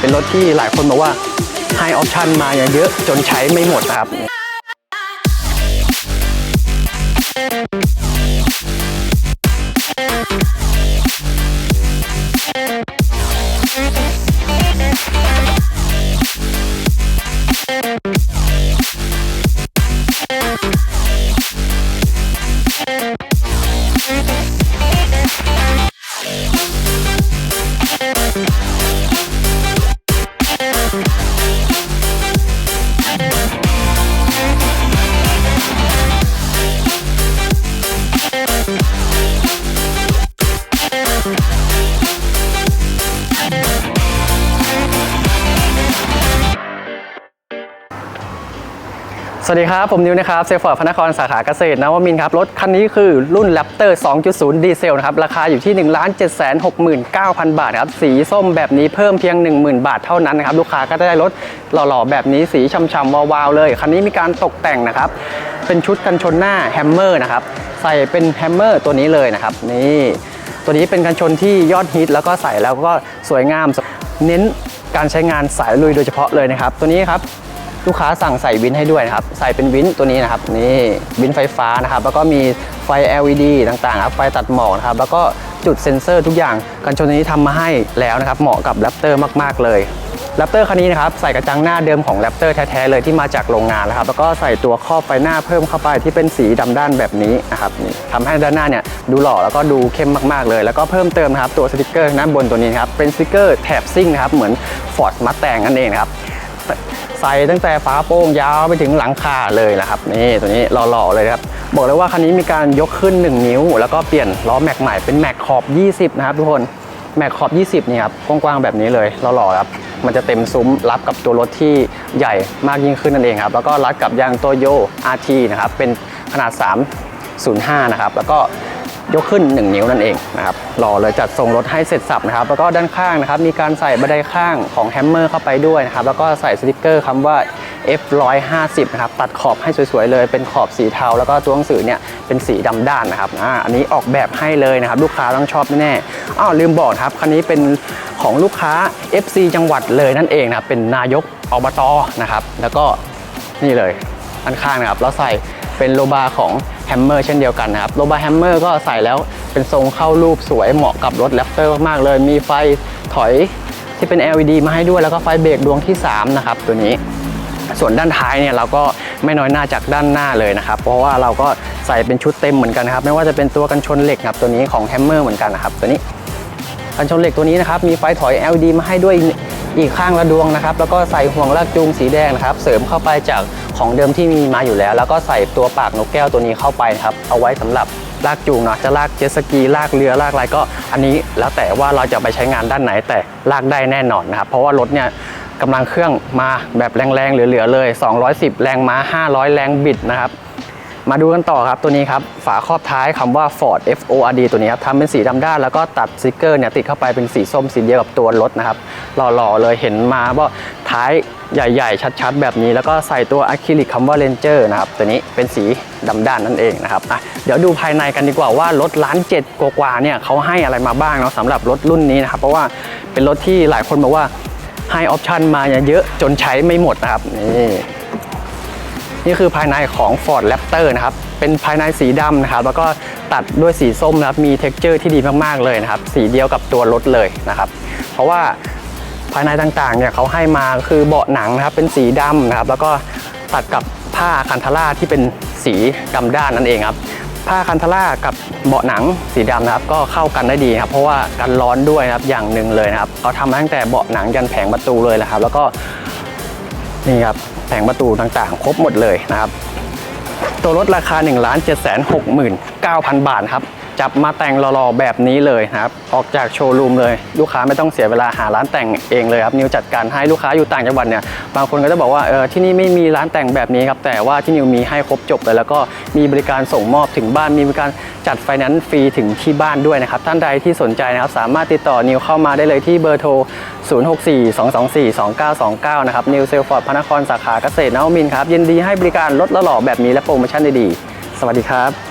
เป็นรถที่หลายคนบอกว่าให้ออปชันมาอย่างเยอะจนใช้ไม่หมดนะครับ สวัสดีครับ ผมนิวนะครับเซฟฟอร์ดพนครสาขาเกษตรนวมินครับ รถคันนี้คือรุ่น Raptor 2.0 ดีเซลนะครับ ราคาอยู่ที่ 1 7 6 9 0 0 0 บาทครับ สีส้มแบบนี้เพิ่มเพียง 10,000 บาทเท่านั้นนะครับ ลูกค้าก็จะได้รถหล่อๆ แบบนี้สีช่ำๆวาวๆเลย คันนี้มีการตกแต่งนะครับ เป็นชุดกันชนหน้าแฮมเมอร์นะครับ ใส่เป็นแฮมเมอร์ตัวนี้เลยนะครับ นี่ ตัวนี้เป็นกันชนที่ยอดฮิตแล้วก็ใส่แล้วก็สวยงาม เน้นการใช้งานสายลุยโดยเฉพาะเลยนะครับ ตัวนี้ครับ ลูกค้าสั่งใส่วินให้ด้วยนะครับ ใส่เป็นวินตัวนี้นะครับ นี่วินไฟฟ้านะครับ แล้วก็มีไฟ LED ต่างๆครับไฟตัดหมอกนะครับ แล้วก็จุดเซ็นเซอร์ทุกอย่าง กันชนนี้ทำมาให้แล้วนะครับ เหมาะกับแรปเตอร์มากๆเลยแรปเตอร์คันนี้นะครับ ใส่กระจังหน้าเดิมของแรปเตอร์แท้ๆเลยที่มาจากโรงงานนะครับ แล้วก็ใส่ตัวครอบไฟหน้าเพิ่มเข้าไปที่เป็นสีดำด้านแบบนี้นะครับนี่ทำให้ด้านหน้าเนี่ยดูหล่อแล้วก็ดูเข้มมากๆเลย แล้วก็เพิ่มเติมนะครับตัวสติกเกอร์ด้านบนตัวนี้นครับเป็นสติกเกอร์แถบซิ่งนะครับเหมือน Ford Mustang นั่นเองครับ ใส่ตั้งแต่ฝาโปร่งยาวไปถึงหลังคาเลยนะครับนี่ตัวนี้หล่อๆเลยครับบอกเลยว่าคันนี้มีการยกขึ้น 1 นิ้ว แล้วก็เปลี่ยนล้อแม็กใหม่เป็นแม็กขอบ 20 นะครับทุกคนแม็กขอบ 20 นี่ครับกว้างๆแบบนี้เลยหล่อๆครับมันจะเต็มซุ้มรับกับตัวรถที่ใหญ่มากยิ่งขึ้นนั่นเองครับแล้วก็รัดกับยางโตโย RT นะครับเป็นขนาด 305 นะครับแล้วก็ ยกขึ้น 1 นิ้วนั่นเองนะครับรอเลยจัดทรงรถให้เสร็จสับนะครับ แล้วก็ด้านข้างนะครับ มีการใส่บันไดข้างของแฮมเมอร์เข้าไปด้วยนะครับ แล้วก็ใส่สติกเกอร์คำว่า F150 นะครับ ตัดขอบให้สวยๆเลย เป็นขอบสีเทา แล้วก็ตัวหนังสือเนี่ยเป็นสีดำด้านนะครับอ่าอันนี้ออกแบบให้เลยนะครับ ลูกค้าต้องชอบแน่ๆอ้าวลืมบอกครับคันนี้เป็นของลูกค้า FC จังหวัดเลยนั่นเองนะครับเป็นนายกอบตนะครับ แล้วก็นี่เลยด้านข้างนะครับแล้วใส่เป็นโลบาของ แฮมเมอร์เช่นเดียวกันนะครับโลบาแฮมเมอร์ก็ใส่แล้วเป็นทรงเข้ารูปสวยเหมาะกับรถแรปเตอร์มากๆเลย มีไฟถอยที่เป็น LED มาให้ด้วยแล้วก็ไฟเบรกดวงที่ 3 นะครับ ตัวนี้ส่วนด้านท้ายเนี่ยเราก็ไม่น้อยหน้าจากด้านหน้าเลยนะครับ เพราะว่าเราก็ใส่เป็นชุดเต็มเหมือนกันนะครับ ไม่ว่าจะเป็นตัวกันชนเหล็กครับตัวนี้ของแฮมเมอร์เหมือนกันนะครับตัวนี้กันชนเหล็กตัวนี้นะครับมีไฟถอย LED มาให้ด้วยอีกข้างละดวงนะครับ แล้วก็ใส่ห่วงลากจูงสีแดงนะครับ เสริมเข้าไปจาก ของเดิมที่มีมาอยู่แล้ว แล้วก็ใส่ตัวปากนกแก้วตัวนี้เข้าไปครับ เอาไว้สำหรับลากจูงเนาะจะลากเจ็ตสกีลากเรือลากอะไรก็ อันนี้แล้วแต่ว่าเราจะไปใช้งานด้านไหนแต่ลากได้แน่นอนนะครับเพราะว่ารถเนี่ยกำลังเครื่องมาแบบแรงๆเหลือๆเลย 210 แรงม้า 500 แรงบิดนะครับมาดูกันต่อครับตัวนี้ครับฝาครอบท้ายคำว่า Ford F O R D ตัวนี้ครับทำเป็นสีดำด้านแล้วก็ตัดสติกเกอร์เนี่ยติดเข้าไปเป็นสีส้มสีเดียวกับตัวรถนะครับหล่อๆเลยเห็นมาว่า ท้ายใหญ่ๆ ชัดๆ แบบนี้ แล้วก็ใส่ตัวอะคริลิกคำว่า Ranger นะครับ ตัวนี้เป็นสีดำด้านนั่นเองนะครับอะเดี๋ยวดูภายในกันดีกว่าว่ารถล้านเจ็ดกว่าเนี่ยเขาให้อะไรมาบ้างเนาะสำหรับรถรุ่นนี้นะครับ เพราะว่าเป็นรถที่หลายคนบอกว่าให้ออปชันมาเยอะจนใช้ไม่หมดนะครับนี่นี่คือภายในของ Ford Raptor นะครับ เป็นภายในสีดำนะครับ แล้วก็ตัดด้วยสีส้มนะครับ มี t e x t อร์ที่ดีมากๆเลยนะครับ สีเดียวกับตัวรถเลยนะครับ เพราะว่า ภายในต่างๆเนี่ยเขาให้มาคือเบาะหนังนะครับเป็นสีดำนะครับ แล้วก็ตัดกับผ้าคันทาร่าที่เป็นสีดำด้านนั่นเองครับผ้าคันทาร่ากับเบาะหนังสีดำนะครับ ก็เข้ากันได้ดีครับ เพราะว่ากันร้อนด้วยนะครับอย่างหนึ่งเลยนะครับเขาทำมาตั้งแต่เบาะหนังยันแผงประตูเลยนะครับ แล้วก็นี่ครับแผงประตูต่างๆ ครบหมดเลยนะครับ ตัวรถราคา 1 7 6 9 0 0 0 บาทครับ จับมาแต่งหล่อๆแบบนี้เลยนะครับ ออกจากโชว์รูมเลย ลูกค้าไม่ต้องเสียเวลาหาร้านแต่งเองเลยครับนิวจัดการให้ลูกค้าอยู่ต่างจังหวัดเนี่ยบางคนก็จะบอกว่าเออที่นี่ไม่มีร้านแต่งแบบนี้ครับแต่ว่าที่นิวมีให้ครบจบเลย แล้วก็มีบริการส่งมอบถึงบ้านมีบริการจัดไฟแนนซ์ฟรีถึงที่บ้านด้วยนะครับท่านใดที่สนใจนะครับสามารถติดต่อนิวเข้ามาได้เลยที่เบอร์โทร 0642242929 นะครับนิวเซลฟอร์ดพระนครสาขาเกษตรนวมินครับยินดีให้บริการลดละหล่อแบบนี้และโปรโมชั่นดีๆสวัสดีครับ